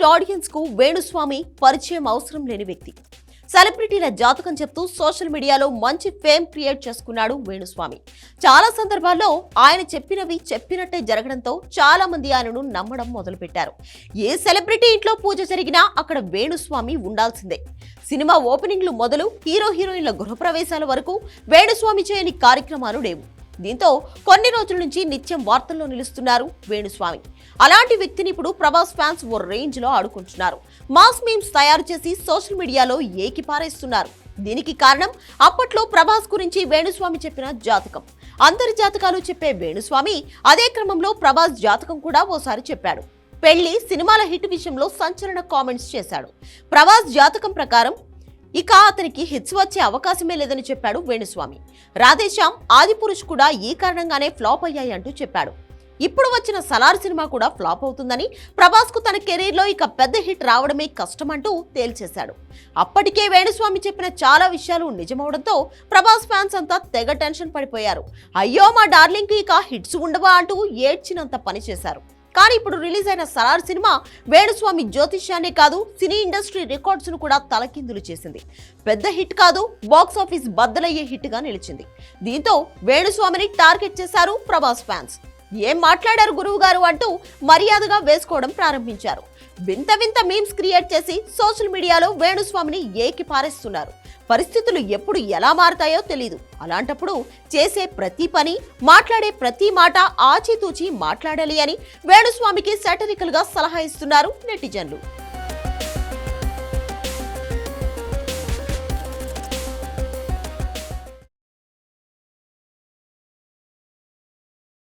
టాలీవుడ్ ఆడియన్స్కు వేణుస్వామి పరిచయం అవసరం లేని వ్యక్తి. సెలబ్రిటీల జాతకం చెప్తూ సోషల్ మీడియాలో మంచి ఫేమ్ క్రియేట్ చేసుకున్నాడు వేణుస్వామి. చాలా సందర్భాల్లో ఆయన చెప్పినవి చెప్పినట్టే జరగడంతో చాలా మంది ఆయనను నమ్మడం మొదలుపెట్టారు. ఏ సెలబ్రిటీ ఇంట్లో పూజ జరిగినా అక్కడ వేణుస్వామి ఉండాల్సిందే. సినిమా ఓపెనింగ్లు మొదలు హీరో హీరోయిన్ల గృహప్రవేశాల వరకు వేణుస్వామి చేయని కార్యక్రమాలు లేవు. దీంతో కొన్ని రోజుల నుంచి నిత్యం వార్తల్లో నిలుస్తున్నారు వేణుస్వామి. అలాంటి వ్యక్తిని ఇప్పుడు ప్రభాస్ ఫ్యాన్స్ ఓ రేంజ్లో ఆడుకుంటున్నారు. మాస్ మీమ్స్ తయారు చేసి సోషల్ మీడియాలో ఏకి పారేస్తున్నారు. దీనికి కారణం అప్పట్లో ప్రభాస్ గురించి వేణుస్వామి చెప్పిన జాతకం. అందరి జాతకాలు చెప్పే వేణుస్వామి అదే క్రమంలో ప్రభాస్ జాతకం కూడా ఓసారి చెప్పాడు. పెళ్ళి సినిమాల హిట్ విషయంలో సంచలన కామెంట్స్ చేశాడు. ప్రభాస్ జాతకం ప్రకారం ఇక అతనికి హిట్స్ వచ్చే అవకాశమే లేదని చెప్పాడు వేణుస్వామి. రాధేశ్యామ్ ఆదిపురుష్ కూడా ఈ కారణంగానే ఫ్లాప్ అయ్యాయి అంటూ చెప్పాడు. ఇప్పుడు వచ్చిన సలార్ సినిమా కూడా ఫ్లాప్ అవుతుందని ప్రభాస్కు తన కెరీర్లో ఇక పెద్ద హిట్ రావడమే కష్టమంటూ తేల్చేశాడు. అప్పటికే వేణుస్వామి చెప్పిన చాలా విషయాలు నిజమవడంతో ప్రభాస్ ఫ్యాన్స్ అంతా తెగ టెన్షన్ పడిపోయారు. అయ్యో మా డార్లింగ్కి ఇక హిట్స్ ఉండవా అంటూ ఏడ్చినంత పని చేశారు. కానీ ఇప్పుడు రిలీజ్ అయిన సలార్ సినిమా వేణుస్వామి జ్యోతిష్యాన్ని కాదు సినీ ఇండస్ట్రీ రికార్డ్స్ను కూడా తలకిందులు చేసింది. పెద్ద హిట్ కాదు బాక్స్ ఆఫీస్ బద్దలయ్యే హిట్గా నిలిచింది. దీంతో వేణుస్వామిని టార్గెట్ చేశారు ప్రభాస్ ఫ్యాన్స్. ఏం మాట్లాడారు గురువు గారు అంటూ మర్యాదగా వేసుకోవడం ప్రారంభించారు. వింత వింత మీమ్స్ క్రియేట్ చేసి సోషల్ మీడియాలో వేణుస్వామిని ఏకి పారేస్తున్నారు. పరిస్థితులు ఎప్పుడు ఎలా మారతాయో తెలియదు అలాంటప్పుడు చేసే ప్రతి పని మాట్లాడే ప్రతి మాట ఆచితూచి మాట్లాడాలి అని వేణుస్వామికి సెటరికల్గా సలహా ఇస్తున్నారు నెటిజన్లు.